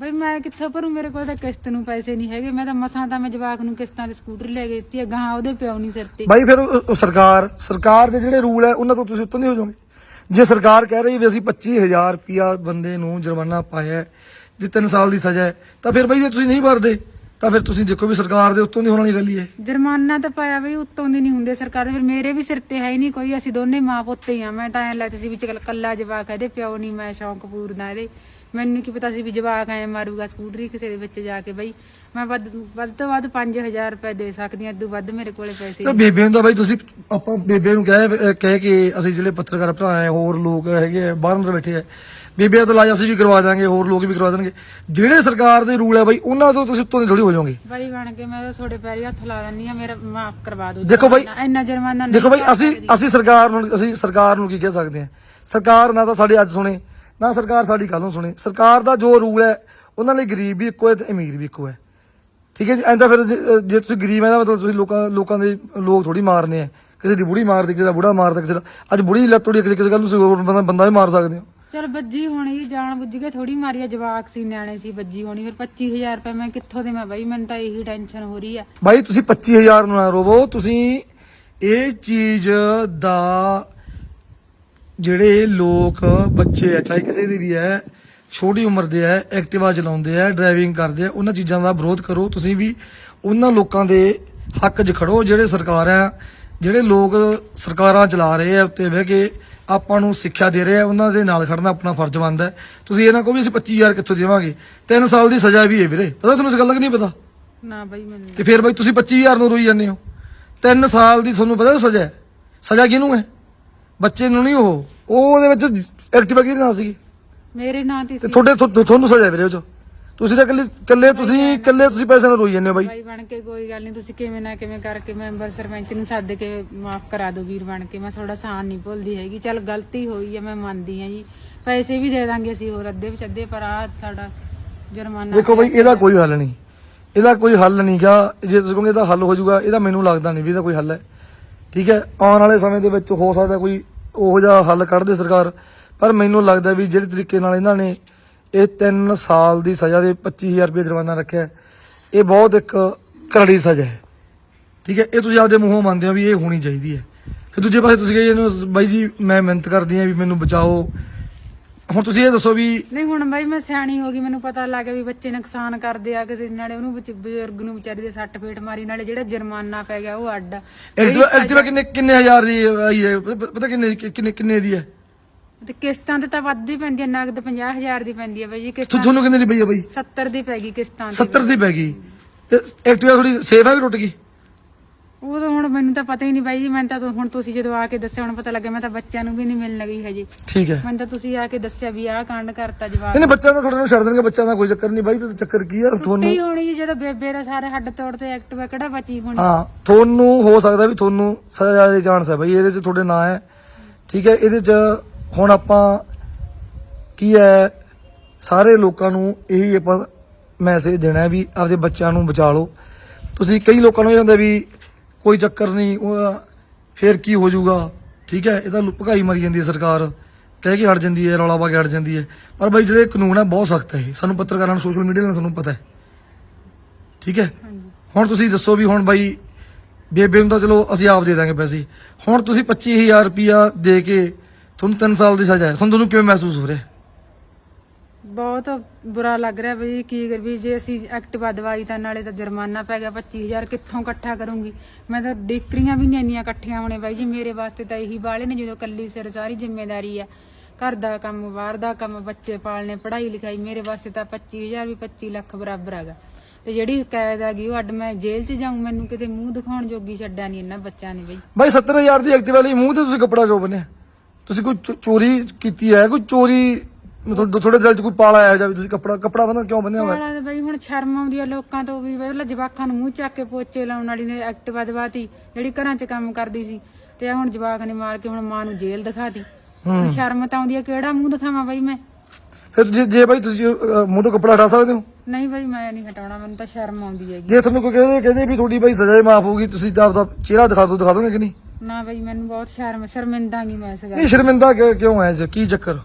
Speaker 1: ਬਈ ਮੈਂ ਕਿੱਥੋਂ ਭਰੂ? ਮੇਰੇ ਕੋਲ ਤਾਂ ਕਿਸ਼ਤ ਨੂੰ ਪੈਸੇ ਨਹੀਂ ਹੈਗੇ। ਮੈਂ ਤਾਂ ਮਸਾਂ ਤਾਂ ਮੈਂ ਜਵਾਕ ਨੂੰ ਕਿਸ਼ਤਾਂ ਤੇ ਸਕੂਟਰੀ ਲੈ ਕੇ ਦਿੱਤੀ ਗਾਂ ਉਹਦੇ ਪਿਓ ਨਹੀਂ ਸਿਰ ਤੇ।
Speaker 2: ਬਾਈ ਫਿਰ ਉਹ- ਉਹ ਸਰਕਾਰ ਸਰਕਾਰ ਦੇ ਜਿਹੜੇ ਰੂਲ ਹੈ ਉਹਨਾਂ ਤੋਂ ਤੁਸੀਂ ਉੱਤੋਂ ਨਹੀਂ ਹੋ ਜਾਓਗੇ। ਜੇ ਸਰਕਾਰ ਕਹਿ ਰਹੀ ਵੀ ਅਸੀਂ 25000 ਰੁਪਿਆ ਬੰਦੇ ਨੂੰ ਜੁਰਮਾਨਾ ਪਾਇਆ ਹੈ, ਜੇ 3 ਸਾਲ ਦੀ ਸਜ਼ਾ ਹੈ ਤਾਂ ਫਿਰ ਬਾਈ ਜੇ ਤੁਸੀਂ ਨਹੀਂ ਭਰਦੇ ਤਾਂ ਫਿਰ ਤੁਸੀਂ ਦੇਖੋ ਵੀ ਸਰਕਾਰ ਦੇ ਉੱਤੋਂ ਦੀ ਹੋਣ ਵਾਲੀ ਗੱਲ ਹੀ ਹੈ।
Speaker 1: ਜੁਰਮਾਨਾ ਤਾਂ ਪਾਇਆ ਬਈ ਉੱਤੋਂ ਦੀ ਨਹੀਂ ਹੁੰਦੇ ਸਰਕਾਰ ਦੇ। ਫਿਰ ਮੇਰੇ ਵੀ ਸਿਰ ਤੇ ਹੈ ਹੀ ਨਹੀਂ ਕੋਈ। ਅਸੀਂ ਦੋਨੇ ਮਾਂ ਪੁੱਤ ਹੀ ਆ ਮੈਂ ਤਾਂ ਐ ਲੱਗਦਾ ਸੀ ਵੀ ਚੱਲ ਕੱਲਾ ਜਵਾਕ ਹੈ, ਇਹਦੇ ਪਿਓ ਨਹੀਂ ਮੈਂ ਸ਼ੌਂਕ ਪੂਰਦਾ ਇਹਦੇ। ਮੈਨੂੰ ਕੀ ਪਤਾ ਸੀ ਵੀ ਜਵਾਕ ਐ ਮਾਰੂਗਾ ਸਕੂਟਰੀ ਕਿਸੇ ਦੇ ਵਿੱਚ ਜਾ ਕੇ ਬਈ। ਮੈਂ ਵੱਧ ਵੱਧ ਤੋਂ ਵੱਧ 5000 ਰੁਪਏ ਦੇ ਸਕਦੀ ਹਾਂ ਇਦੋਂ ਵੱਧ ਮੇਰੇ ਕੋਲੇ ਪੈਸੇ
Speaker 2: ਤਾਂ ਬੇਬੇ ਨੂੰ ਤਾਂ ਬਾਈ ਤੁਸੀਂ ਆਪਾਂ ਬੇਬੇ ਨੂੰ ਕਹਿ ਕਹਿ ਕੇ ਅਸੀਂ ਜਿਹੜੇ ਪੱਤਰਕਾਰ ਭਰਾ ਆ ਹੋਰ ਲੋਕ ਹੈਗੇ ਆ ਬਾਹਰ ਅੰਦਰ ਬੈਠੇ ਆ ਬੇਬੇ ਦਾ ਤਾਂ ਇਲਾਜ ਅਸੀਂ ਵੀ ਕਰਵਾ ਦਾਂਗੇ ਹੋਰ ਲੋਕ ਵੀ ਕਰਵਾ ਦੇਣਗੇ। ਜਿਹੜੇ ਸਰਕਾਰ ਦੇ ਰੂਲ ਹੈ ਬਾਈ ਉਹਨਾਂ ਤੋਂ ਤੁਸੀਂ ਉੱਤੋਂ ਦੀ ਥੋੜੀ ਹੋ ਜਾਓਗੇ।
Speaker 1: ਬਈ ਬਣ ਕੇ ਮੈਂ ਤਾਂ ਤੁਹਾਡੇ ਪੈਰੀ ਹੱਥ ਲਾ ਦਿੰਦੀ ਆ ਮੇਰਾ ਮਾਫ ਕਰਵਾ ਦਿਓ
Speaker 2: ਦੇਖੋ ਬਾਈ-
Speaker 1: ਜੁਰਮਾਨਾ। ਇੰਨਾ ਜੁਰਮਾਨਾ ਨਹੀਂ
Speaker 2: ਦੇਖੋ ਬਾਈ
Speaker 1: ਭਰ
Speaker 2: ਅਸੀਂ
Speaker 1: ਸਕਦੀ।
Speaker 2: ਅਸੀਂ ਸਰਕਾਰ ਨੂੰ ਅਸੀਂ ਸਰਕਾਰ ਨੂੰ ਕੀ ਕਹਿ ਸਕਦੇ ਹਾਂ? ਸਰਕਾਰ ਨਾ ਤਾਂ ਸਾਡੇ ਅੱਜ ਸੁਣੇ ਨਾ ਸਰਕਾਰ ਸਾਡੀ ਕੱਲ ਨੂੰ ਸੁਣੇ। ਸਰਕਾਰ ਦਾ ਜੋ ਰੂਲ ਹੈ ਉਹਨਾਂ ਲਈ ਗਰੀਬ ਵੀ ਇੱਕੋ ਹੈ ਤੇ ਅਮੀਰ ਵੀ ਇੱਕੋ ਹੈ। ਠੀਕ ਹੈ ਜੀ? ਐਂਦਾ ਫਿਰ ਜੇ ਜੇ ਤੁਸੀਂ ਗਰੀਬ ਹੈ ਤਾਂ ਮਤਲਬ ਤੁਸੀਂ ਲੋਕਾਂ ਲੋਕਾਂ ਦੇ ਲੋਕ ਥੋੜੀ ਮਾਰਨੇ ਆ ਕਿਸੇ ਦੀ ਬੁੜੀ ਮਾਰਦੀ ਕਿਸੇ ਦਾ ਬੁੜਾ ਮਾਰਦਾ ਕਿਸੇ ਦਾ ਅੱਜ ਬੁੜੀ ਲੱਤ ਤੋੜੀ ਕਿਸੇ ਗੱਲ ਨੂੰ ਹੋਰ ਬੰਦਾ ਬੰਦਾ ਵੀ ਮਾਰ ਸਕਦੇ ਹੋ।
Speaker 1: ਚਲ ਬੱਜੀ ਹੋਣੀ ਜਾਣ ਬੁੱਝ ਕੇ ਥੋੜੀ ਮਾਰੀ ਆ ਜਵਾਕ ਸੀ ਨਿਆਣੇ ਸੀ ਬੱਜੀ ਹੋਣੀ। ਫਿਰ 25000 ਰੁਪਏ ਮੈਂ ਕਿੱਥੋਂ ਦੇਵਾਂ ਬਈ? ਮੈਨੂੰ ਤਾਂ ਇਹੀ ਟੈਨਸ਼ਨ ਹੋ ਰਹੀ ਆ
Speaker 2: ਬਾਈ ਤੁਸੀਂ 25000 ਨੂੰ ਨਾ ਰੋਵੋ। ਤੁਸੀਂ ਇਹ ਚੀਜ਼ ਦਾ ਜਿਹੜੇ ਲੋਕ ਬੱਚੇ ਆ ਚਾਹੇ ਕਿਸੇ ਦੀ ਵੀ ਹੈ ਛੋਟੀ ਉਮਰ ਦੇ ਹੈ ਐਕਟਿਵਾ ਚਲਾਉਂਦੇ ਆ ਡਰਾਈਵਿੰਗ ਕਰਦੇ ਆ ਉਹਨਾਂ ਚੀਜ਼ਾਂ ਦਾ ਵਿਰੋਧ ਕਰੋ। ਤੁਸੀਂ ਵੀ ਉਹਨਾਂ ਲੋਕਾਂ ਦੇ ਹੱਕ 'ਚ ਖੜੋ ਜਿਹੜੇ ਸਰਕਾਰਾਂ ਜਿਹੜੇ ਲੋਕ ਸਰਕਾਰਾਂ ਚਲਾ ਰਹੇ ਆ ਉੱਤੇ ਬਹਿ ਕੇ ਆਪਾਂ ਨੂੰ ਸਿੱਖਿਆ ਦੇ ਰਹੇ ਆ ਉਹਨਾਂ ਦੇ ਨਾਲ ਖੜਨਾ ਆਪਣਾ ਫਰਜ਼ ਬਣਦਾ। ਹੈ। ਤੁਸੀਂ ਇਹ ਨਾ ਕਹੋ ਵੀ ਅਸੀਂ 25000 ਕਿੱਥੋਂ ਦੇਵਾਂਗੇ? 3 ਸਾਲ ਦੀ ਸਜ਼ਾ ਵੀ ਹੈ ਵੀਰੇ। ਪਤਾ ਤੁਹਾਨੂੰ ਇਸ ਗੱਲ ਦਾ ਕਿ ਨਹੀਂ ਪਤਾ?
Speaker 1: ਨਾ ਬਈ ਮੈਨੂੰ
Speaker 2: ਤੇ ਫਿਰ ਬਈ ਤੁਸੀਂ 25000 ਨੂੰ ਰੋਈ ਜਾਂਦੇ ਹੋ। 3 ਸਾਲ ਦੀ ਤੁਹਾਨੂੰ ਪਤਾ ਸਜ਼ਾ ਹੈ? ਸਜ਼ਾ ਕਿਹਨੂੰ ਹੈ? ਬੱਚੇ ਨੂੰ ਨਹੀਂ ਉਹ? ਉਹ ਉਹਦੇ ਵਿੱਚ ਐਕਟਿਵਾ ਕਿਹਦੇ ਨਾਲ ਸੀਗੀ।
Speaker 1: ਮੇਰੇ ਨਾਂ ਤੇ
Speaker 2: ਤੇ
Speaker 1: ਸੀ।
Speaker 2: ਤੁਹਾਡੇ ਤੁਹਾ- ਤੁਹਾਨੂੰ ਸਜ਼ਾ ਵੀਰੇ ਉਹ ਚ। ਤੁਸੀਂ ਤਾਂ ਇਕੱਲੇ ਇਕੱਲੇ ਤੁਸੀਂ ਇਕੱਲੇ ਤੁਸੀਂ ਪੈਸੇ ਨਾਲ ਰੋਈ ਜਾਂਦੇ ਹੋ ਬਾਈ।
Speaker 1: ਬਣ ਕੇ ਕੋਈ ਗੱਲ ਨਹੀਂ ਤੁਸੀਂ ਕਿਵੇਂ ਨਾ ਕਿਵੇਂ ਕਰਕੇ ਮੈਂਬਰ ਸਰਪੰਚ ਨੂੰ ਸੱਦ ਕੇ ਮਾਫ ਕਰਾ ਦਿਓ ਵੀਰ ਬਣ ਕੇ। ਮੈਂ ਥੋੜਾ ਸਾਨ ਨਹੀਂ ਭੁੱਲਦੀ ਹੈਗੀ। ਚੱਲ ਗਲਤੀ ਹੋਈ ਹੈ ਮੈਂ ਮੰਨਦੀ ਹਾਂ ਜੀ। ਪੈਸੇ ਵੀ ਦੇ ਦਾਂਗੇ ਅਸੀਂ ਹੋਰ ਅੱਧੇ ਵਿੱਚ ਅੱਧੇ ਪਰ ਆ ਸਾਡਾ ਜੁਰਮਾਨਾ
Speaker 2: ਦੇਖੋ ਬਈ ਇਹਦਾ ਕੋਈ ਹੱਲ ਨਹੀਂ। ਇਹਦਾ ਕੋਈ ਹੱਲ ਨਹੀਂ ਗਾ। ਜੇ ਤੁਸੀਂ ਕਹੋਗੇ ਇਹਦਾ ਹੱਲ ਹੋ ਜਾਊਗਾ ਇਹਦਾ ਮੈਨੂੰ ਲੱਗਦਾ ਨਹੀਂ ਵੀ ਇਹਦਾ ਕੋਈ ਹੱਲ ਹੈ। ਠੀਕ ਹੈ? ਆਉਣ ਵਾਲੇ ਸਮੇਂ ਦੇ ਵਿੱਚ ਹੋ ਸਕਦਾ ਕੋਈ ਉਹੋ ਜਿਹਾ ਹੱਲ ਕੱਢਦੇ ਸਰਕਾਰ। ਪਰ ਮੈਨੂੰ ਲੱਗਦਾ ਵੀ ਜਿਹੜੇ ਤਰੀਕੇ ਨਾਲ ਇਹਨਾਂ ਨੇ ਇਹ 3 ਸਾਲ ਦੀ ਸਜ਼ਾ ਦੇ 25000 ਰੁਪਏ ਜੁਰਮਾਨਾ ਰੱਖਿਆ ਇਹ ਬਹੁਤ ਇੱਕ ਕਰੜੀ ਸਜ਼ਾ ਹੈ। ਠੀਕ ਹੈ, ਇਹ ਤੁਸੀਂ ਆਪਦੇ ਮੂੰਹੋਂ ਮੰਨਦੇ ਹੋ ਵੀ ਇਹ ਹੋਣੀ ਚਾਹੀਦੀ ਹੈ। ਫਿਰ ਦੂਜੇ ਪਾਸੇ ਤੁਸੀਂ ਕਹੇ ਬਾਈ ਜੀ, ਮੈਂ ਮਿਹਨਤ ਕਰਦੀ ਹਾਂ ਵੀ ਮੈਨੂੰ ਬਚਾਓ ਹੁਣ ਤੁਸੀਂ ਇਹ ਦੱਸੋ ਵੀ
Speaker 1: ਨਹੀਂ ਹੁਣ ਬਾਈ ਮੈਂ ਸਿਆਣੀ ਹੋ ਗਈ ਮੈਨੂੰ ਪਤਾ ਲੱਗ ਗਿਆ ਵੀ ਬੱਚੇ ਨੁਕਸਾਨ ਕਰਦੇ ਆ ਕਿਸੇ ਨਾਲੇ ਉਹਨੂੰ ਵਿੱਚ ਬਜ਼ੁਰਗ ਨੂੰ ਵਿਚਾਰੀ ਦੇ ਸੱਟ ਫੇਟ ਮਾਰੀ ਨਾਲੇ ਜਿਹੜਾ ਜੁਰਮਾਨਾ ਪੈ ਗਿਆ ਉਹ ਅੱਡ
Speaker 2: ਐਕਟਿਵਾ ਕਿੰਨੇ ਕਿੰਨੇ ਹਜ਼ਾਰ ਦੀ ਆਈ ਹੈ? ਪ- ਪਤਾ ਕਿੰਨੇ ਕਿੰਨੇ ਕਿੰਨੇ ਦੀ ਹੈ?
Speaker 1: ਤੇ ਕਿਸ਼ਤਾਂ ਤੇ ਤਾਂ ਵੱਧ ਹੀ ਪੈਂਦੀ ਹੈ ਨਗਦ 50000 ਦੀ ਪੈਂਦੀ ਹੈ ਬਾਈ ਜੀ
Speaker 2: ਤੁ-
Speaker 1: ਕਿਸ਼ਤਾਂ
Speaker 2: ਤੁਹਾਨੂੰ ਕਿੰਨੇ ਦੀ ਪਈ ਹੈ ਬਾਈ?
Speaker 1: 70 ਦੀ ਪੈ ਗਈ ਕਿਸ਼ਤਾਂ ਦੀ
Speaker 2: 70 ਦੀ ਪੈ ਗਈ। ਤੇ ਐਕਟਿਵਾ ਥੋੜੀ ਸੇਫ ਹੈ ਕਿ ਟੁੱਟ ਗਈ?
Speaker 1: ਉਹ ਤਾਂ ਹੁਣ ਮੈਨੂੰ ਤਾਂ ਪਤਾ ਹੀ ਨਹੀਂ ਬਾਈ ਜੀ ਮੈਨੂੰ ਤਾਂ ਹੁਣ ਤੁਸੀਂ ਜਦੋਂ ਆ ਕੇ ਦੱਸਿਆ ਹੁਣ ਪਤਾ ਲੱਗਿਆ ਮੈਂ ਤਾਂ ਬੱਚਿਆਂ ਨੂੰ ਵੀ ਨਹੀਂ ਮਿਲਣ ਲੱਗੀ ਹਜੇ।
Speaker 2: ਠੀਕ ਹੈ।
Speaker 1: ਮੈਨੂੰ ਤਾਂ ਤੁਸੀਂ ਆ ਕੇ ਦੱਸਿਆ ਵੀ ਆਹ ਕਾਂਡ ਕਰਤਾ ਜਵਾਬ
Speaker 2: ਇਹਨੇ ਬੱਚਿਆਂ ਦਾ ਤੁਹਾਡੇ ਨਾਲ ਛੱਡ ਦੇਣਗੇ ਬੱਚਿਆਂ ਦਾ ਕੋਈ ਚੱਕਰ ਨਹੀਂ ਬਾਈ ਤੇ ਚੱਕਰ ਕੀ ਆ ਤੁਹਾਨੂੰ
Speaker 1: ਟੁੱਟੀ ਹੋਣੀ ਜੀ, ਜਦੋਂ ਬੇਬੇ ਦਾ ਸਾਰੇ ਹੱਡ ਤੋੜਦੇ ਐਕਟਿਵਾ ਕਿਹੜਾ ਬਚੀ ਹੋਣੀ?
Speaker 2: ਹਾਂ ਤੁਹਾਨੂੰ ਹੋ ਸਕਦਾ ਵੀ ਤੁਹਾਨੂੰ ਸਜ਼ਾ ਦੇ ਚਾਂਸ ਹੈ ਬਈ ਇਹਦੇ 'ਚ ਤੁਹਾਡੇ ਨਾਂ ਹੈ। ਠੀਕ ਹੈ ਇਹਦੇ 'ਚ ਹੁਣ ਆਪਾਂ ਕੀ ਹੈ ਸਾਰੇ ਲੋਕਾਂ ਨੂੰ ਇਹੀ ਆਪਾਂ ਮੈਸੇਜ ਦੇਣਾ ਹੈ ਵੀ ਆਪਦੇ ਬੱਚਿਆਂ ਨੂੰ ਬਚਾ ਲਓ। ਤੁਸੀਂ ਕਈ ਲੋਕਾਂ ਨੂੰ ਇਹ ਹੁੰਦਾ ਵੀ ਕੋਈ ਚੱਕਰ ਨਹੀਂ ਉਹ ਫੇਰ ਕੀ ਹੋ ਜਾਊਗਾ? ਠੀਕ ਹੈ ਇਹ ਤਾਂ ਭਗਾਈ ਮਰੀ ਜਾਂਦੀ ਹੈ ਸਰਕਾਰ। ਕਹਿ ਕੇ ਹਟ ਜਾਂਦੀ ਹੈ ਰੌਲਾ ਪਾ ਕੇ ਹਟ ਜਾਂਦੀ ਹੈ। ਪਰ ਬਈ ਜਿਹੜੇ ਕਾਨੂੰਨ ਹੈ ਬਹੁਤ ਸਖਤ ਹੈ ਸਾਨੂੰ ਪੱਤਰਕਾਰਾਂ ਨੂੰ ਸੋਸ਼ਲ ਮੀਡੀਆ ਨਾਲ ਸਾਨੂੰ ਪਤਾ ਹੈ। ਠੀਕ ਹੈ? ਹੁਣ ਤੁਸੀਂ ਦੱਸੋ ਵੀ ਹੁਣ ਬਾਈ ਬੇਬੇ ਨੂੰ ਤਾਂ ਚਲੋ ਅਸੀਂ ਆਪ ਦੇ ਦਾਂਗੇ ਪੈਸੇ। ਹੁਣ ਤੁਸੀਂ 25000 ਰੁਪਿਆ ਦੇ ਕੇ ਤੁਹਾਨੂੰ 3 ਸਾਲ ਦੀ ਸਜ਼ਾ ਹੈ। ਤੁਹਾਨੂੰ ਤੁਹਾਨੂੰ ਕਿਵੇਂ ਮਹਿਸੂਸ ਹੋ ਰਿਹਾ?
Speaker 1: ਬਹੁਤ ਬੁਰਾ ਲੱਗ ਰਿਹਾ ਵੀ ਕੀ ਵੀ ਜੇ ਅਸੀਂ ਐਕਟਿਵਾ ਦਵਾਈ ਤਾਂ ਨਾਲੇ ਤਾਂ ਜੁਰਮਾਨਾ ਪੈ ਗਿਆ 25000 ਕਿੱਥੋਂ ਇਕੱਠਾ ਕਰੂੰਗੀ? ਮੈਂ ਤਾਂ ਡਿਕਰੀਆਂ ਵੀ ਨਹੀਂ ਇੰਨੀਆਂ ਇਕੱਠੀਆਂ ਹੋਣੇ ਬਾਈ ਜੀ, ਮੇਰੇ ਵਾਸਤੇ ਤਾਂ ਇਹੀ ਬਾਲੇ ਨੇ ਜਦੋਂ ਕੱਲੀ ਸਿਰ ਸਾਰੀ ਜ਼ਿੰਮੇਵਾਰੀ ਆ। ਘਰ ਦਾ ਕੰਮ, ਬਾਹਰ ਦਾ ਕੰਮ, ਬੱਚੇ ਪਾਲਣੇ, ਪੜ੍ਹਾਈ ਲਿਖਾਈ, ਮੇਰੇ ਵਾਸਤੇ ਤਾਂ 25000 ਵੀ 25 ਲੱਖ ਬਰਾਬਰ ਹੈਗਾ। ਤੇ ਜਿਹੜੀ ਕੈਦ ਹੈਗੀ ਉਹ ਅੱਡ ਮੈਂ ਜੇਲ੍ਹ 'ਚ ਜਾਊਂ, ਮੈਨੂੰ ਕਿਤੇ ਮੂੰਹ ਦਿਖਾਉਣ ਜੋਗੀ ਛੱਡਿਆ ਨਹੀਂ ਇਹਨਾਂ ਬੱਚਿਆਂ ਨੇ ਬਈ।
Speaker 2: ਬਾਈ 70000 ਦੀ ਐਕਟਿਵਾ ਲਈ ਮੂੰਹ ਤੇ ਤੁਸੀਂ ਕੱਪੜਾ ਕਿਉਂ ਬੰਨਿਆ? ਤੁਸੀਂ ਕੋਈ ਚੋਰੀ ਕੀਤੀ ਹੈ? ਕੋਈ ਚੋਰੀ ਮਤਲਬ ਤੁਹਾਡੇ ਦਿਲ 'ਚ ਕੋਈ ਪਾਲਾ ਆਇਆ ਜਾਂ ਵੀ ਤੁਸੀਂ ਕੱਪੜਾ ਕੱਪੜਾ ਬੰਨ੍ਹ ਕਿਉਂ ਬੰਨਿਆ ਹੋਇਆ?
Speaker 1: ਤਾਂ ਬਈ ਹੁਣ ਸ਼ਰਮ ਆਉਂਦੀ ਆ ਲੋਕਾਂ ਤੋਂ ਵੀ ਪਹਿਲਾਂ ਜਵਾਕਾਂ ਨੂੰ ਮੂੰਹ ਚੱਕ ਕੇ ਪੋਚੇ ਲਾਉਣ ਵਾਲੀ ਨੇ ਐਕਟਿਵਾ ਦਵਾਤੀ ਜਿਹੜੀ ਘਰਾਂ 'ਚ ਕੰਮ ਕਰਦੀ ਸੀ। ਤੇ ਆਹ ਹੁਣ ਜਵਾਕ ਨੇ ਮਾਰ ਕੇ ਹੁਣ ਮਾਂ ਨੂੰ ਜੇਲ੍ਹ ਦਿਖਾਤੀ। ਹੁਣ ਸ਼ਰਮ ਤਾਂ ਆਉਂਦੀ ਆ ਕਿਹੜਾ ਮੂੰਹ ਦਿਖਾਵਾਂ ਬਈ ਮੈਂ?
Speaker 2: ਫਿਰ ਜੇ ਜੇ ਬਾਈ ਤੁਸੀਂ ਅਹ, ਮੂੰਹ ਤੋਂ ਕੱਪੜਾ ਹਟਾ ਸਕਦੇ ਹੋ?
Speaker 1: ਨਹੀਂ ਬਈ ਮੈਂ ਨਹੀਂ ਹਟਾਉਣਾ ਮੈਨੂੰ ਤਾਂ ਸ਼ਰਮ ਆਉਂਦੀ ਹੈਗੀ।
Speaker 2: ਜੇ ਤੁਹਾਨੂੰ ਕੋਈ ਕਹਿੰਦੇ ਕਹਿੰਦੇ ਵੀ ਤੁਹਾਡੀ ਬਾਈ ਸਜ਼ਾ ਹੀ ਮਾਫ ਹੋਊਗੀ ਤੁਸੀਂ ਤਾਂ ਆਪਦਾ ਚਿਹਰਾ ਦਿਖਾ ਦਿਓ ਦਿਖਾ ਦੋਗੇ ਕਿ ਨਹੀਂ?
Speaker 1: ਨਾ ਬਈ ਮੈਨੂੰ ਬਹੁਤ ਸ਼ਰਮ ਸ਼ਰਮਿੰਦਾਗੀ ਮੈਂ ਇਸ ਗੱਲ
Speaker 2: ਨਹੀਂ ਸ਼ਰਮਿੰਦਾ ਕਿਉਂ ਹੈ ਜੀ ਕੀ ਚੱਕਰ?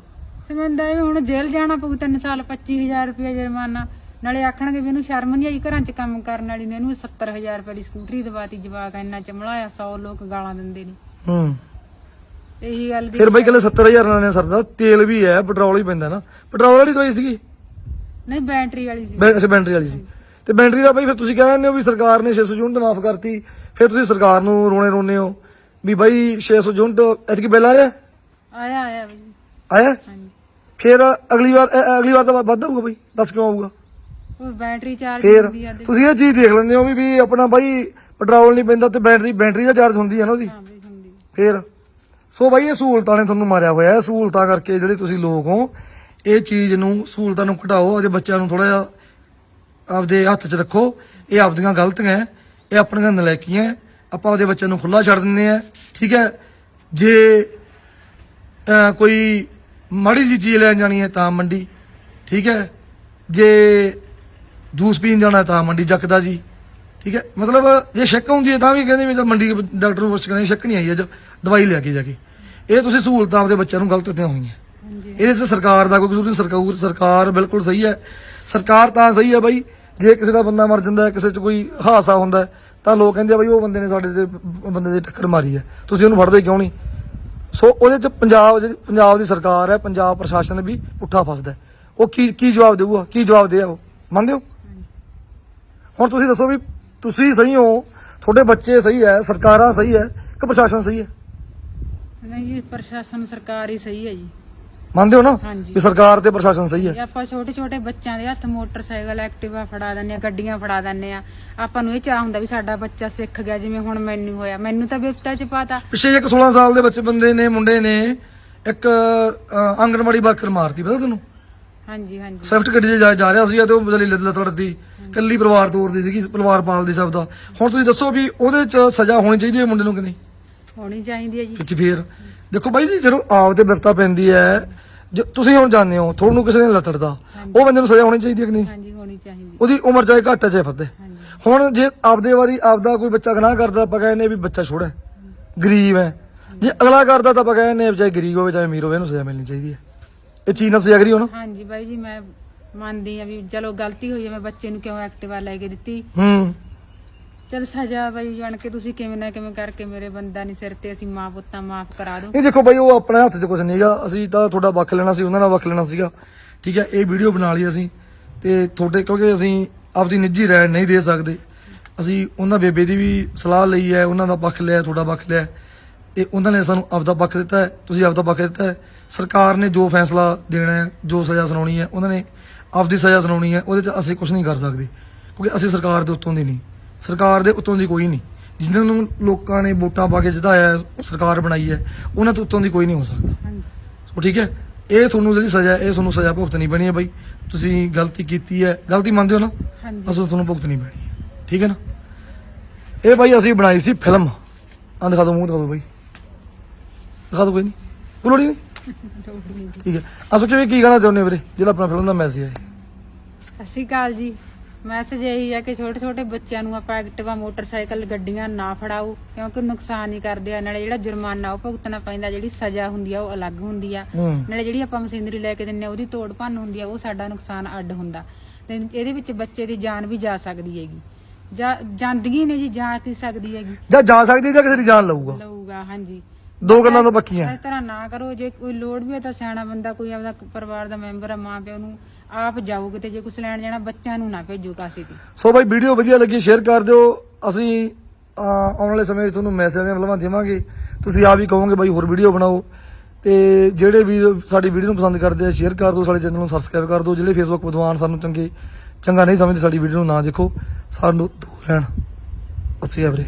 Speaker 1: ਸ਼ਰਮਿੰਦਾ ਇਹ ਹੁਣ ਜੇਲ੍ਹ ਜਾਣਾ ਪਊ 3 ਸਾਲ 25000 ਰੁਪਏ ਜੁਰਮਾਨਾ। ਨਾਲੇ ਆਖਣਗੇ ਵੀ ਇਹਨੂੰ ਸ਼ਰਮ ਨਹੀਂ ਆਈ ਘਰਾਂ 'ਚ ਕੰਮ ਕਰਨ ਵਾਲੀ ਨੇ ਇਹਨੂੰ 70000 ਰੁਪਏ ਦੀ ਸਕੂਟਰੀ ਦਵਾਤੀ ਜਵਾਕ ਇੰਨਾ ਚਮਲਾਇਆ 100 ਲੋਕ ਗਾਲਾਂ ਦਿੰਦੇ ਨੇ।
Speaker 2: ਹੂੰ।
Speaker 1: ਇਹੀ ਗੱਲ ਦੀ
Speaker 2: ਫਿਰ ਬਾਈ ਕੱਲੇ 70000 ਨਾਲ ਨੇ ਸਰਦਾ ਤੇਲ ਵੀ ਹੈ ਪੈਟਰੋਲ ਵੀ ਪੈਂਦਾ ਨਾ। ਪੈਟਰੋਲ ਵਾਲੀ ਦਵਾਈ ਸੀਗੀ?
Speaker 1: ਨਹੀਂ ਬੈਟਰੀ ਵਾਲੀ ਸੀ।
Speaker 2: ਬੈ- ਅੱਛਾ ਬੈਟਰੀ ਵਾਲੀ ਸੀ। ਤੇ ਬੈਟਰੀ ਦਾ ਬਾਈ ਫਿਰ ਤੁਸੀਂ ਕਹਿੰਦੇ ਹੋ ਵੀ ਸਰਕਾਰ ਨੇ 600 ਯੂਨਿਟ ਮਾਫ ਕਰਤੀ ਫਿਰ ਤੁਸੀਂ ਸਰਕਾਰ ਨੂੰ ਰੋਣੇ ਰੋਣੇ ਹੋ ਵੀ ਬਾਈ 600 ਯੂਨਿਟ ਐਤਕੀ ਬਿੱਲ ਆਇਆ?
Speaker 1: ਆਇਆ ਆਇਆ ਬਈ।
Speaker 2: ਆਇਆ?
Speaker 1: ਹਾਂਜੀ।
Speaker 2: ਫਿਰ ਅਗਲੀ ਵਾਰ ਅ- ਅਗਲੀ ਵਾਰ ਤਾਂ ਵੱਧ ਆਊਗਾ ਬਾਈ ਦੱਸ ਕਿਉਂ ਆਊਗਾ?
Speaker 1: ਉਹ ਬੈਟਰੀ ਚਾਰਜ
Speaker 2: ਫਿਰ
Speaker 1: ਹੁੰਦੀ ਆ ਤੇ।
Speaker 2: ਤੁਸੀਂ ਇਹ ਚੀਜ਼ ਦੇਖ ਲੈਂਦੇ ਹੋ ਵੀ ਵੀ ਆਪਣਾ ਬਾਈ ਪੈਟਰੋਲ ਨਹੀਂ ਪੈਂਦਾ ਤੇ ਬੈਟਰੀ ਬੈਟਰੀ ਦਾ ਚਾਰਜ ਹੁੰਦੀ ਹੈ ਨਾ ਉਹਦੀ।
Speaker 1: ਹਾਂ ਬਈ ਹੁੰਦੀ।
Speaker 2: ਫਿਰ ਸੋ ਬਾਈ ਇਹ ਸਹੂਲਤਾਂ ਨੇ ਤੁਹਾਨੂੰ ਮਾਰਿਆ ਹੋਇਆ ਹੈ ਸਹੂਲਤਾਂ ਕਰਕੇ ਜਿਹੜੇ ਤੁਸੀਂ ਲੋਕ ਹੋ ਇਹ ਚੀਜ਼ ਨੂੰ ਸਹੂਲਤਾਂ ਨੂੰ ਘਟਾਓ ਆਪਦੇ ਬੱਚਿਆਂ ਨੂੰ ਥੋੜਾ ਜਿਹਾ ਆਪਦੇ ਹੱਥ 'ਚ ਰੱਖੋ ਇਹ ਆਪਦੀਆਂ ਗਲਤੀਆਂ ਹੈ ਇਹ ਆਪਣੀਆਂ ਨਲਾਇਕੀਆਂ ਹੈ। ਆਪਾਂ ਆਪਦੇ ਬੱਚਿਆਂ ਨੂੰ ਖੁੱਲਾ ਛੱਡ ਦਿੰਦੇ ਆ ਠੀਕ ਹੈ ਜੇ ਅਹ, ਕੋਈ ਮਾੜੀ ਜੀ ਚੀਜ਼ ਲੈਣ ਜਾਣੀ ਹੈ ਤਾਂ ਮੰਡੀ ਠੀਕ ਹੈ? ਜੇ ਜੂਸ ਪੀਣ ਜਾਣਾ ਤਾਂ ਮੰਡੀ ਜੱਕਦਾ ਜੀ ਠੀਕ ਹੈ? ਮਤਲਬ ਜੇ ਸ਼ੱਕ ਹੁੰਦੀ ਹੈ ਤਾਂ ਵੀ ਕਹਿੰਦੇ ਵੀ ਤਾਂ ਮੰਡੀ ਡਾਕਟਰ ਨੂੰ ਪੁੱਛ ਕੇ ਸ਼ੱਕ ਨਹੀਂ ਆਈ ਅੱਜ ਦਵਾਈ ਲੈ ਕੇ ਜਾ ਕੇ। ਇਹ ਤੁਸੀਂ ਸਹੂਲਤਾਂ ਆਪਦੇ ਬੱਚਿਆਂ ਨੂੰ ਗਲਤ ਦਿੱਤੀਆਂ ਹੋਈਆਂ। ਇਹਦੇ 'ਚ ਸਰਕਾਰ ਦਾ ਕੋਈ ਕਸੂਰ ਨਹੀਂ ਸਰਕਾਰ ਸਰਕਾਰ ਬਿਲਕੁਲ ਸਹੀ ਹੈ। ਸਰਕਾਰ ਤਾਂ ਸਹੀ ਹੈ ਬਾਈ ਜੇ ਕਿਸੇ ਦਾ ਬੰਦਾ ਮਰ ਜਾਂਦਾ ਹੈ ਕਿਸੇ 'ਚ ਕੋਈ ਹਾਦਸਾ ਹੁੰਦਾ ਤਾਂ ਲੋਕ ਕਹਿੰਦੇ ਆ ਬਾਈ ਉਹ ਬੰਦੇ ਨੇ ਸਾਡੇ ਤੇ ਬੰਦੇ ਦੇ ਟੱਕਰ ਮਾਰੀ ਹੈ। ਤੁਸੀਂ ਉਹਨੂੰ ਫੜਦੇ ਕਿਉਂ ਨਹੀਂ? ਸੋ ਉਹਦੇ 'ਚ ਪੰਜਾਬ ਜਿਹੜੀ ਪੰਜਾਬ ਦੀ ਸਰਕਾਰ ਹੈ ਪੰਜਾਬ ਪ੍ਰਸ਼ਾਸਨ ਵੀ ਪੁੱਠਾ ਫਸਦਾ। ਉਹ ਕੀ ਕੀ ਜਵਾਬ ਦੇਊਗਾ? ਕੀ ਜਵਾਬ ਦੇ ਉਹ? ਮੰਨਦੇ ਹੋ? ਹੁਣ ਤੁਸੀਂ ਦੱਸੋ ਵੀ ਤੁਸੀਂ ਸਹੀ ਹੋ ਤੁਹਾਡੇ ਬੱਚੇ ਸਹੀ ਹੈ ਸਰਕਾਰਾਂ ਸਹੀ ਹੈ ਕਿ ਪ੍ਰਸ਼ਾਸਨ ਸਹੀ ਹੈ?
Speaker 1: ਨਹੀਂ ਜੀ ਪ੍ਰਸ਼ਾਸਨ ਸਰਕਾਰ ਹੀ ਸਹੀ ਹੈ ਜੀ।
Speaker 2: ਮੰਨਦੇ ਹੋ ਨਾ?
Speaker 1: ਹਾਂਜੀ।
Speaker 2: ਵੀ ਸਰਕਾਰ ਤੇ ਪ੍ਰਸ਼ਾਸਨ ਸਹੀ ਹੈ।
Speaker 1: ਜੇ ਆਪਾਂ ਛੋਟੇ ਛੋਟੇ ਬੱਚਿਆਂ ਦੇ ਹੱਥ ਮੋਟਰਸਾਈਕਲ ਐਕਟਿਵਾ ਫੜਾ ਦਿੰਨੇ ਆ ਗੱਡੀਆਂ ਫੜਾ ਦਿੰਨੇ ਆ ਆਪਾਂ ਨੂੰ ਇਹ ਚਾਹ ਹੁੰਦਾ ਵੀ ਸਾਡਾ ਬੱਚਾ ਸਿੱਖ ਗਿਆ ਜਿਵੇਂ ਹੁਣ ਮੈਨੂੰ ਹੋਇਆ। ਮੈਨੂੰ ਤਾਂ ਬਿਪਤਾ ਚ ਪਾਤਾ।
Speaker 2: ਪਿੱਛੇ ਇੱਕ 16 ਸਾਲ ਦੇ ਬੱਚੇ ਬੰਦੇ ਨੇ ਮੁੰਡੇ ਨੇ ਇੱਕ ਆਂਗਣਵਾੜੀ ਵਰਕਰ ਮਾਰਤੀ ਪਤਾ ਤੁਹਾਨੂੰ
Speaker 1: ਹਾਂਜੀ ਹਾਂਜੀ।
Speaker 2: ਸਵਿਫਟ ਗੱਡੀ 'ਤੇ ਜਾ ਜਾ ਰਿਹਾ ਸੀ ਤੇ ਉਹ ਬਦਲੀ ਲੱਤ ਲੜਦੀ ਕੱਲੀ ਪਰਿਵਾਰ ਤੋਰਦੀ ਸੀਗੀ ਪਰਿਵਾਰ ਪਾਲਦੀ ਸਭ ਦਾ। ਹੁਣ ਤੁਸੀਂ ਦੱਸੋ ਵੀ ਉਹਦੇ 'ਚ ਸਜ਼ਾ ਹੋਣੀ ਚਾਹੀਦੀ ਹੈ ਮੁੰਡੇ ਨੂੰ ਕਿ ਨਹੀਂ?
Speaker 1: ਹੋਣੀ ਚਾਹੀਦੀ ਹੈ ਜੀ।
Speaker 2: ਵਿੱਚ ਫੇਰ ਦੇਖੋ ਬਾਈ ਜੀ ਜਦੋਂ ਆਪ ਤੇ ਬਿਰਤਾ ਪੈਂਦੀ ਹੈ ਜੋ ਤੁਸੀਂ ਹੁਣ ਜਾਣਦੇ ਹੋ ਤੁਹਾਨੂੰ ਕਿਸੇ ਨੇ ਲਤੜਦਾ। ਉਹ ਬੰਦੇ ਨੂੰ ਸਜ਼ਾ ਹੋਣੀ ਚਾਹੀਦੀ ਹੈ ਕਿ ਨਹੀਂ?
Speaker 1: ਹਾਂਜੀ ਹੋਣੀ ਚਾਹੀਦੀ
Speaker 2: ਉਹਦੀ ਉਮਰ ਚਾਹੇ ਘੱਟ ਹੈ ਚਾਹੇ ਵੱਧ ਹੈ।
Speaker 1: ਹਾਂਜੀ।
Speaker 2: ਹੁਣ ਜੇ ਆਪਦੇ ਵਾਰੀ ਆਪਦਾ ਕੋਈ ਬੱਚਾ ਗੁਨਾਹ ਕਰਦਾ ਆਪਾਂ ਕਹਿੰਦੇ ਵੀ ਬੱਚਾ ਛੋੜਾ ਹੈ, ਗਰੀਬ ਹੈ। ਜੇ ਅਗਲਾ ਕਰਦਾ ਤਾਂ ਆਪਾਂ ਕਹਿੰਦੇ ਚਾਹੇ ਗਰੀਬ ਹੋਵੇ ਚਾਹੇ ਅਮੀਰ ਹੋਵੇ ਇਹਨੂੰ ਸਜ਼ਾ ਮਿਲਣੀ ਚਾਹੀਦੀ ਹੈ। ਇਹ ਚੀਜ਼ ਨਾਲ ਤੁਸੀਂ ਐਗਰੀ ਹੋ ਨਾ
Speaker 1: ਹਾਂਜੀ ਬਾਈ ਜੀ ਮੈਂ ਮੰਨਦੀ ਆ ਵੀ ਚਲੋ ਗਲਤੀ ਹੋਈ ਹੈ ਮੈਂ ਬੱਚੇ ਨੂੰ ਕਿਉਂ ਐਕਟਿਵਾ ਲੈ ਕੇ ਦਿੱਤੀ?
Speaker 2: ਹੂੰ।
Speaker 1: ਚਲ ਸਜ਼ਾ ਬਾਈ ਜਾਣ ਕੇ ਤੁਸੀਂ ਕਿਵੇਂ ਨਾ ਕਿਵੇਂ ਕਰਕੇ ਮੇਰੇ ਬੰਦਾ ਨਹੀਂ ਸਿਰ ਤੇ ਅਸੀਂ ਮਾਂ ਪੁੱਤਾਂ ਮਾਫ ਕਰਾ ਦਿਓ
Speaker 2: ਇਹ ਦੇਖੋ ਬਾਈ, ਉਹ ਆਪਣੇ ਹੱਥ 'ਚ ਕੁਝ ਨਹੀਂਗਾ ਅਸੀਂ ਤਾਂ ਤੁਹਾਡਾ ਵੱਖ ਲੈਣਾ ਸੀ, ਉਹਨਾਂ ਦਾ ਵੱਖ ਲੈਣਾ ਸੀਗਾ। ਠੀਕ ਹੈ, ਇਹ ਵੀਡੀਓ ਬਣਾ ਲਈ ਅਸੀਂ। ਤੇ ਤੁਹਾਡੇ, ਕਿਉਂਕਿ ਅਸੀਂ ਆਪਦੀ ਨਿੱਜੀ ਰਾਏ ਨਹੀਂ ਦੇ ਸਕਦੇ। ਅਸੀਂ ਉਹਨਾਂ ਬੇਬੇ ਦੀ ਵੀ ਸਲਾਹ ਲਈ ਹੈ, ਉਹਨਾਂ ਦਾ ਪੱਖ ਲਿਆ, ਤੁਹਾਡਾ ਪੱਖ ਲਿਆ। ਤੇ ਉਹਨਾਂ ਨੇ ਸਾਨੂੰ ਆਪਦਾ ਪੱਖ ਦਿੱਤਾ ਹੈ, ਤੁਸੀਂ ਆਪਦਾ ਪੱਖ ਦਿੱਤਾ ਹੈ। ਸਰਕਾਰ ਨੇ ਜੋ ਫੈਸਲਾ ਦੇਣਾ ਹੈ, ਜੋ ਸਜ਼ਾ ਸੁਣਾਉਣੀ ਹੈ, ਉਹਨਾਂ ਨੇ ਆਪਦੀ ਸਜ਼ਾ ਸੁਣਾਉਣੀ ਹੈ, ਉਹਦੇ 'ਚ ਅਸੀਂ ਕੁਝ ਨਹੀਂ ਕਰ ਸਕਦੇ। ਕਿਉਂਕਿ ਅਸੀਂ ਸਰਕਾਰ ਦੇ ਉੱਤੋਂ ਦੀ ਨਹੀਂ। ਸਰਕਾਰ ਦੇ ਉੱਤੋਂ ਦੀ ਕੋਈ ਨਹੀਂ। ਜਿਨ੍ਹਾਂ ਨੂੰ ਲੋਕਾਂ ਨੇ ਵੋਟਾਂ ਪਾ ਕੇ ਜਿਤਾਇਆ ਸਰਕਾਰ ਬਣਾਈ ਹੈ ਉਹਨਾਂ ਤੋਂ ਉੱਤੋਂ ਦੀ ਕੋਈ ਨਹੀਂ ਹੋ ਸਕਦਾ।
Speaker 1: ਹਾਂਜੀ।
Speaker 2: ਸੋ ਠੀਕ ਹੈ? ਇਹ ਤੁਹਾਨੂੰ ਜਿਹੜੀ ਸਜ਼ਾ ਇਹ ਤੁਹਾਨੂੰ ਸਜ਼ਾ ਭੁਗਤਣੀ ਪੈਣੀ ਹੈ ਬਾਈ। ਤੁਸੀਂ ਗਲਤੀ ਕੀਤੀ ਹੈ। ਗਲਤੀ ਮੰਨਦੇ ਹੋ ਨਾ?
Speaker 1: ਹਾਂਜੀ।
Speaker 2: ਅਸਲ ਤੁਹਾਨੂੰ ਭੁਗਤਣੀ ਪੈਣੀ ਹੈ। ਠੀਕ ਹੈ ਨਾ? ਇਹ ਬਾਈ ਅਸੀਂ ਬਣਾਈ ਸੀ ਫਿਲਮ। ਆ ਦਿਖਾ ਦਿਓ ਮੂੰਹ ਦਿਖਾ ਦਿਓ ਬਾਈ। ਦਿਖਾ ਦਿਓ ਕੋਈ ਨਹੀਂ। ਬੋਲੋੜੀ ਨਹੀਂ? ਠੀਕ ਹੈ। ਆ ਸੋਚੋ ਵੀ ਕੀ ਕਹਿਣਾ ਚਾਹੁੰਦੇ ਹੋ ਵੀਰੇ? ਜਿਹੜਾ ਆਪਣਾ ਫਿਲਮ ਦਾ ਮੈਸੇਜ ਹੈ।
Speaker 1: ਸ਼੍ਰੀ ਅਕਾਲ ਜੀ। ਮੈਸੇਜ ਇਹੀ ਹੈ ਕਿ ਛੋਟੇ ਛੋਟੇ ਬੱਚਿਆਂ ਨੂੰ ਆਪਾਂ ਐਕਟਿਵਾ ਮੋਟਰਸਾਈਕਲ ਗੱਡੀਆਂ ਨਾ ਫੜਾਓ ਕਿਉਂਕਿ ਨੁਕਸਾਨ ਹੀ ਕਰਦੇ ਆ। ਨਾਲੇ ਜਿਹੜਾ ਜੁਰਮਾਨਾ ਉਹ ਭੁਗਤਣਾ ਪੈਂਦਾ ਜਿਹੜੀ ਸਜ਼ਾ ਹੁੰਦੀ ਆ ਉਹ ਅਲੱਗ ਹੁੰਦੀ ਆ। ਨਾਲੇ ਜਿਹੜੀ ਆਪਾਂ ਮਸ਼ੀਨਰੀ ਲੈ ਕੇ ਦਿੰਨੇ ਆ ਉਹਦੀ ਤੋੜ ਭੰਨ ਹੁੰਦੀ ਆ ਉਹ ਸਾਡਾ ਨੁਕਸਾਨ ਅੱਡ ਹੁੰਦਾ। ਤੇ ਇਹਦੇ ਵਿੱਚ ਬੱਚੇ ਦੀ ਜਾਨ ਵੀ ਜਾ ਸਕਦੀ ਹੈਗੀ। ਜਾਂ ਜਾਂਦਗੀ ਨੇ ਜੀ ਜਾ ਕੀ ਸਕਦੀ ਹੈਗੀ?
Speaker 2: ਜਾਂ ਜਾ ਸਕਦੀ ਜਾਂ ਕਿਸੇ ਦੀ ਜਾਨ ਲਊਗਾ?
Speaker 1: ਲਊਗਾ ਹਾਂਜੀ।
Speaker 2: ਦੋ ਗੱਲਾਂ ਤਾਂ ਪੱਕੀਆਂ।
Speaker 1: ਇਸ ਤਰ੍ਹਾਂ ਨਾ ਕਰੋ। ਜੇ ਕੋਈ ਲੋੜ ਵੀ ਹੈ ਤਾਂ ਸਿਆਣਾ ਬੰਦਾ ਕੋਈ ਆਪਦਾ ਪਰਿਵਾਰ ਦਾ ਮੈਂਬਰ ਆ ਮਾਂ ਪਿਓ ਨੂੰ ਆਪ ਜਾਓ ਕਿਤੇ ਜੇ ਕੁਛ ਲੈਣ ਜਾਣਾ ਬੱਚਿਆਂ ਨੂੰ ਨਾ ਭੇਜੋ ਕਾਸੇ ਤੇ।
Speaker 2: ਸੋ ਬਾਈ ਵੀਡੀਓ ਵਧੀਆ ਲੱਗੀ ਸ਼ੇਅਰ ਕਰ ਦਿਓ। ਅਸੀਂ ਅਹ, ਆਉਣ ਵਾਲੇ ਸਮੇਂ ਵਿੱਚ ਤੁਹਾਨੂੰ ਮੈਸੇਜ ਦੀਆਂ ਫਿਲਮਾਂ ਦੇਵਾਂਗੇ। ਤੁਸੀਂ ਆਪ ਹੀ ਕਹੋਗੇ ਬਾਈ ਹੋਰ ਵੀਡੀਓ ਬਣਾਓ। ਤੇ ਜਿਹੜੇ ਵੀ ਸਾਡੀ ਵੀਡੀਓ ਨੂੰ ਪਸੰਦ ਕਰਦੇ ਆ ਸ਼ੇਅਰ ਕਰ ਦਿਓ ਸਾਡੇ ਚੈਨਲ ਨੂੰ ਸਬਸਕ੍ਰਾਈਬ ਕਰ ਦਿਓ। ਜਿਹੜੇ ਫੇਸਬੁੱਕ ਵਿਦਵਾਨ ਸਾਨੂੰ ਚੰਗੇ ਚੰਗਾ ਨਹੀਂ ਸਮਝਦੇ ਸਾਡੀ ਵੀਡੀਓ ਨੂੰ ਨਾ ਦੇਖੋ। ਸਾਨੂੰ ਦੂਰ ਰਹਿਣ। ਅਸੀਂ ਆ ਵੀਰੇ